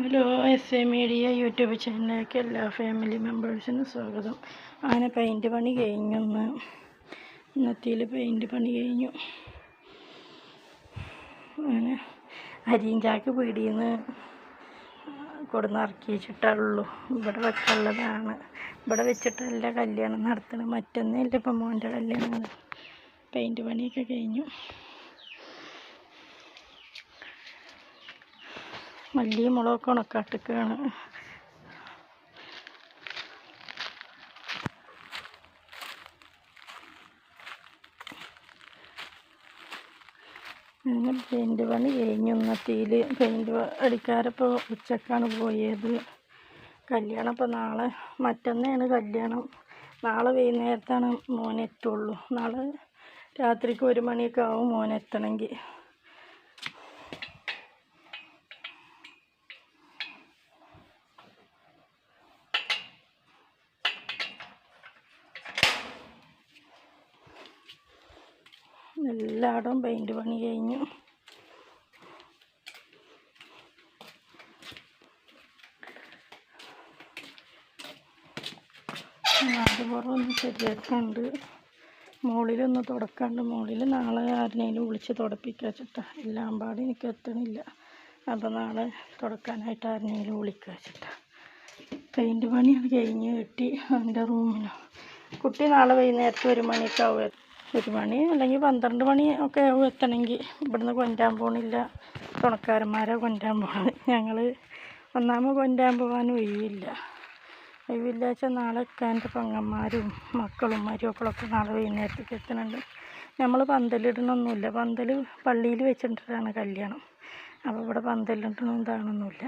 Hello S A media YouTube ചാനലിലേക്ക് എല്ലാ family മെമ്പേഴ്സിനും സ്വാഗതം. അങ്ങനെ പെയിന്റ് പണി കഴിഞ്ഞു ഇന്ന്. ഇന്നത്തേൽ പെയിന്റ് പണി കഴിഞ്ഞു. അങ്ങനെ അരിയും ചാക്ക് നിന്ന് കൊടുന്ന് ഇറക്കി വെച്ചിട്ടുള്ളൂ. ഇവിടെ വെക്കാനുള്ളതാണ്. ഇവിടെ വെച്ചിട്ടല്ല കല്യാണം നടത്തണം മറ്റൊന്നേ ഇല്ല ഇപ്പം മോന്റെ കല്യാണം പെയിന്റ് പണിയൊക്കെ കഴിഞ്ഞു. മല്ലിയും മുളകൊക്കെ ഉണക്കാട്ടിക്കാണ് അങ്ങനെ പെയിന്റ് പണി കഴിഞ്ഞു. ഇന്നത്തേൽ പെയിന്റ് അടിക്കാരപ്പോൾ ഉച്ചക്കാണ് പോയത്. കല്യാണം ഇപ്പോൾ നാളെ മറ്റന്നാണ് കല്യാണം. നാളെ വൈകുന്നേരത്താണ് മോനെത്തുള്ളൂ നാളെ രാത്രിക്ക് ഒരു മണിയൊക്കെ ആവും മോൻ എല്ലായിടവും പെയിന്റ് പണി കഴിഞ്ഞു. ഒന്ന് ശരിയാക്കാണ്ട്. മുകളിലൊന്ന് തുടക്കാണ്ട്. മുകളിൽ നാളെ ആരെങ്കിലും വിളിച്ച് തുടപ്പിക്കുക വെച്ചിട്ടാ. എല്ലാം പാടി എനിക്ക് എത്തണില്ല. അപ്പോൾ നാളെ തുടക്കാനായിട്ട് ആരെങ്കിലും വിളിക്കുക വെച്ചിട്ടാ. പെയിന്റ് പണിയാണ് കഴിഞ്ഞ് കിട്ടി എന്റെ റൂമിലോ. കുട്ടി നാളെ വൈകുന്നേരത്ത് ഒരു മണിയൊക്കെ ആവും ഒരു മണി അല്ലെങ്കിൽ പന്ത്രണ്ട് മണി ഒക്കെ ആവും എത്തണമെങ്കിൽ. ഇവിടുന്ന് കൊണ്ടാൻ പോണില്ല. തുണക്കാരന്മാരെ കൊണ്ടാൻ പോണത് ഞങ്ങൾ ഒന്നാമത് കൊണ്ടാൻ പോകാൻ ഒഴിവില്ല. ഒഴിവില്ല വെച്ചാൽ നാളെ എന്റെ പെങ്ങന്മാരും മക്കളും മരുമക്കളൊക്കെ നാളെ വൈകുന്നേരത്തേക്ക് എത്തുന്നുണ്ട് നമ്മൾ പന്തലിടണമൊന്നുമില്ല പന്തൽ പള്ളിയിൽ വെച്ചിട്ടാണ് കല്യാണം. അപ്പോൾ ഇവിടെ പന്തലിടണം ഇതാണൊന്നുമില്ല.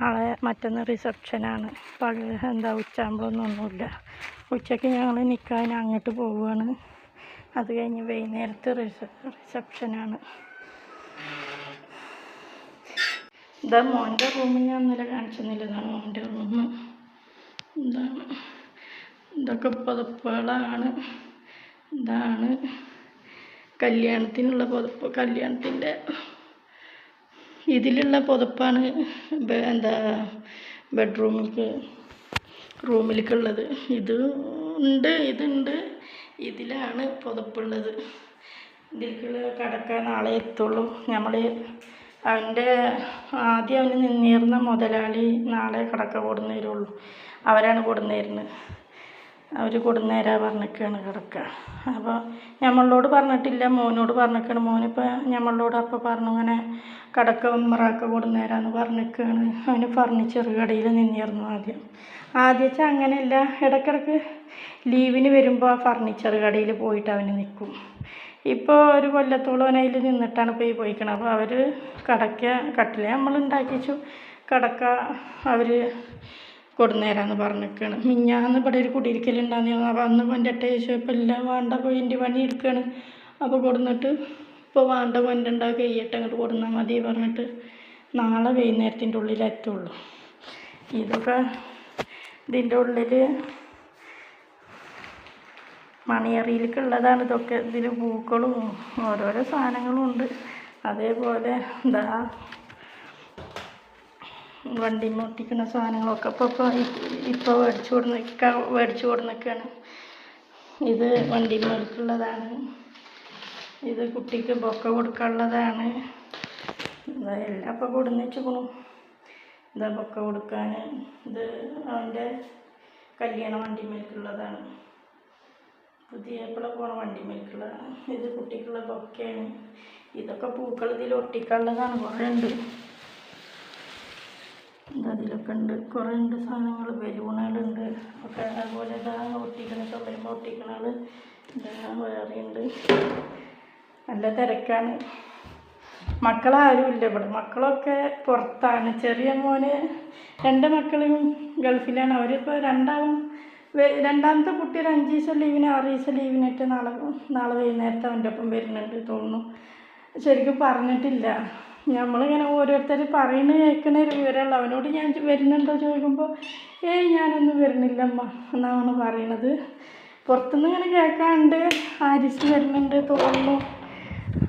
നാളെ മറ്റൊന്ന് റിസപ്ഷനാണ്. പള്ളി എന്താ ഉച്ചയാകുമ്പോഴൊന്നുമില്ല ഉച്ചയ്ക്ക് ഞങ്ങൾ നിൽക്കാൻ അങ്ങോട്ട് പോവുകയാണ് അത് കഴിഞ്ഞ് വൈകുന്നേരത്ത് റിസ റിസപ്ഷനാണ് ഇതാ മോന്റെ റൂം ഞാൻ ഇന്നലെ കാണിച്ചെന്നില്ല ഇതാണ് മോന്റെ റൂം ഇതാണ്. ഇതൊക്കെ പുതപ്പുകളാണ്. ഇതാണ്. കല്യാണത്തിനുള്ള പുതപ്പ് കല്യാണത്തിന്റെ ഇതിലുള്ള പുതപ്പാണ് എന്താ ബെഡ്റൂമിലേക്ക് റൂമിലേക്കുള്ളത് ഇത് ഉണ്ട് ഇതുണ്ട്. ഇതിലാണ് പുതപ്പുള്ളത്. ഇതിലേക്കുള്ള കടക്കാൻ നാളെ എത്തുള്ളൂ. നമ്മൾ അവന്റെ ആദ്യം അവന് നിന്നിരുന്ന മുതലാളി നാളെ കടക്ക കൊടുന്നു തരുള്ളൂ. അവരാണ് കൊടുന്നു തരുന്നത് അവർ കൊടുന്നേരാ പറഞ്ഞിരിക്കുകയാണ് കിടക്ക. അപ്പോൾ ഞമ്മളോട് പറഞ്ഞിട്ടില്ല മോനോട് പറഞ്ഞിക്കാണ്. മോനിപ്പോൾ ഞമ്മളോട് അപ്പോൾ പറഞ്ഞു ഇങ്ങനെ കടക്ക ഉമ്മറാക്ക കൊടുന്നേരാന്ന് പറഞ്ഞിക്കാണ്. അവന് ഫർണിച്ചർ കടയിൽ നിന്നിരുന്നു ആദ്യം. ആദ്യം വെച്ചാൽ അങ്ങനെയല്ല. ഇടയ്ക്കിടയ്ക്ക് ലീവിന് വരുമ്പോൾ ആ ഫർണിച്ചർ കടയിൽ പോയിട്ട് അവന് നിൽക്കും ഇപ്പോൾ ഒരു കൊല്ലത്തോളം അവൻ അതിൽ നിന്നിട്ടാണ് പോയി പോയിക്കണത്. അപ്പോൾ അവർ കടക്ക കട്ടില നമ്മൾ ഉണ്ടാക്കിച്ചു കടക്ക അവർ കൊടുന്നേരാന്ന് പറഞ്ഞിരിക്കുകയാണ് മിഞ്ഞാന്ന് ഇവിടെ ഒരു കുടിയിരിക്കലുണ്ടായിരുന്നു അപ്പോൾ അന്ന് കൊണ്ടിട്ട് ചോദിച്ചപ്പോൾ എല്ലാം വേണ്ട പോയിന്റെ പണി എടുക്കുകയാണ് അപ്പോൾ കൊടുന്നിട്ട് ഇപ്പോൾ വേണ്ട കൊണ്ടുണ്ടാവും കഴിയട്ടെ അങ്ങോട്ട് കൊടുന്നാൽ മതി പറഞ്ഞിട്ട് നാളെ വൈകുന്നേരത്തിന്റെ ഉള്ളിൽ എത്തുള്ളൂ. ഇതൊക്കെ ഇതിന്റെ ഉള്ളിൽ മണിയറിയിലേക്കുള്ളതാണ് ഇതൊക്കെ. ഇതിൽ പൂക്കളും ഓരോരോ സാധനങ്ങളും ഉണ്ട്. അതേപോലെ എന്താ വണ്ടി മോട്ടിക്കുന്ന സാധനങ്ങളൊക്കെ ഇപ്പോൾ ഇപ്പോൾ ഇപ്പോൾ മേടിച്ചു നിൽക്കാൻ മേടിച്ചു കൊടുന്നൊക്കെയാണ് ഇത് വണ്ടി വണ്ടിമേൽക്കുള്ളതാണ് ഇത് കുട്ടിക്ക് ബൊക്ക കൊടുക്കാനുള്ളതാണ്. എല്ലാം ഇപ്പോൾ കൊടുന്ന് വെച്ചിക്കണു ഇതാ ബൊക്ക കൊടുക്കാൻ ഇത് അവന്റെ കല്യാണ വണ്ടിമേൽക്കുള്ളതാണ് പുതിയ എപ്പോഴും പോണ വണ്ടിമേൽക്കുള്ള ഇത് കുട്ടിക്കുള്ള ബൊക്കെയാണ് ഇതൊക്കെ പൂക്കൾ ഇതിൽ ഒട്ടിക്കാനുള്ളതാണ്. കുറേ ഉണ്ട്. അതിലൊക്കെ ഉണ്ട്. കുറേ ഉണ്ട് സാധനങ്ങൾ. ബലൂണുകളുണ്ട്. ഒക്കെ അതുപോലെ ഇതാ ഒട്ടിക്കണ ചുമരുമ്പോൾ ഒട്ടിക്കണകൾ ഇതാ വേറെ ഉണ്ട് നല്ല തിരക്കാണ്. മക്കളാരും ഇല്ല ഇവിടെ. മക്കളൊക്കെ പുറത്താണ്. ചെറിയ മോന് രണ്ട് മക്കളും ഗൾഫിലാണ്. അവരിപ്പോൾ രണ്ടാളും രണ്ടാമത്തെ കുട്ടി ഒരു അഞ്ച് ദിവസം ലീവിന് ആറ് ദിവസം ലീവിനായിട്ട് നാളെ നാളെ വൈകുന്നേരത്തെ അവന്റെ ഒപ്പം വരുന്നുണ്ട് തോന്നുന്നു. ശരിക്കും പറഞ്ഞിട്ടില്ല. നമ്മളിങ്ങനെ ഓരോരുത്തർ പറയുന്നത് കേൾക്കുന്ന ഒരു വിവരമുള്ളൂ അവനോട് ഞാൻ വരുന്നുണ്ടോ ചോദിക്കുമ്പോൾ ഏയ് ഞാനൊന്നും വരുന്നില്ലമ്മ എന്നാണ് പറയണത്. പുറത്തുനിന്ന് ഇങ്ങനെ കേൾക്കാണ്ട് ആരിസ് വരുന്നുണ്ട് തോന്നുന്നു.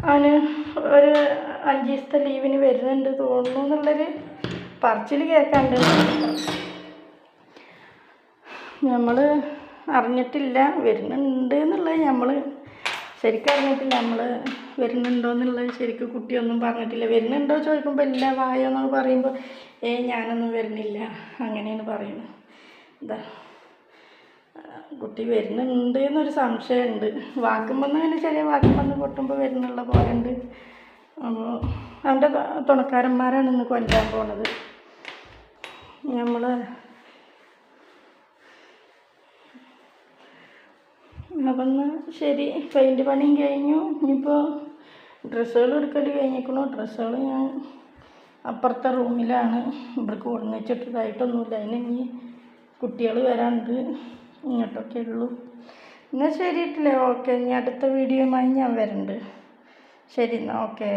അവന് ഒരു അഞ്ച് ദിവസത്തെ ലീവിന് വരുന്നുണ്ട് തോന്നുന്നു എന്നുള്ളൊരു പറച്ചിൽ കേൾക്കാണ്ട് നമ്മൾ അറിഞ്ഞിട്ടില്ല വരുന്നുണ്ട് എന്നുള്ളത് നമ്മൾ ശരിക്കും അറിഞ്ഞിട്ടില്ല നമ്മൾ വരുന്നുണ്ടോ എന്നുള്ളത് ശരിക്കും കുട്ടിയൊന്നും പറഞ്ഞിട്ടില്ല. വരുന്നുണ്ടോ ചോദിക്കുമ്പോൾ ഇല്ല വായോ എന്നൊക്കെ പറയുമ്പോൾ ഏ ഞാനൊന്നും വരുന്നില്ല അങ്ങനെയാണ് പറയുന്നത്. എന്താ? കുട്ടി വരുന്നുണ്ട് എന്നൊരു സംശയമുണ്ട്. വാക്കുമ്പോൾ അങ്ങനെ ചെറിയ വാക്കുമ്പോൾ പൊട്ടുമ്പോൾ വരുന്നുള്ള പോലെ ഉണ്ട് അപ്പോൾ അവന്റെ തുണക്കാരന്മാരാണ് ഇന്ന് കൊല്ലാൻ പോണത്. നമ്മൾ അപ്പം ശരി പെയിന്റ് പണിയും കഴിഞ്ഞു. ഇനിയിപ്പോൾ ഡ്രസ്സുകൾ എടുക്കൽ കഴിഞ്ഞിരിക്കണു ഡ്രസ്സുകൾ ഞാൻ അപ്പുറത്തെ റൂമിലാണ്. ഇവർക്ക് ഒന്നിച്ചിട്ടതായിട്ടൊന്നുമില്ല അതിന് ഇനി കുട്ടികൾ വരാണ്ട് ഇങ്ങോട്ടൊക്കെ ഉള്ളൂ. എന്നാൽ ശരിയിട്ടില്ലേ ഓക്കെ ഇനി അടുത്ത വീഡിയോയുമായി ഞാൻ വരുന്നുണ്ട് ശരി എന്നാൽ ഓക്കേ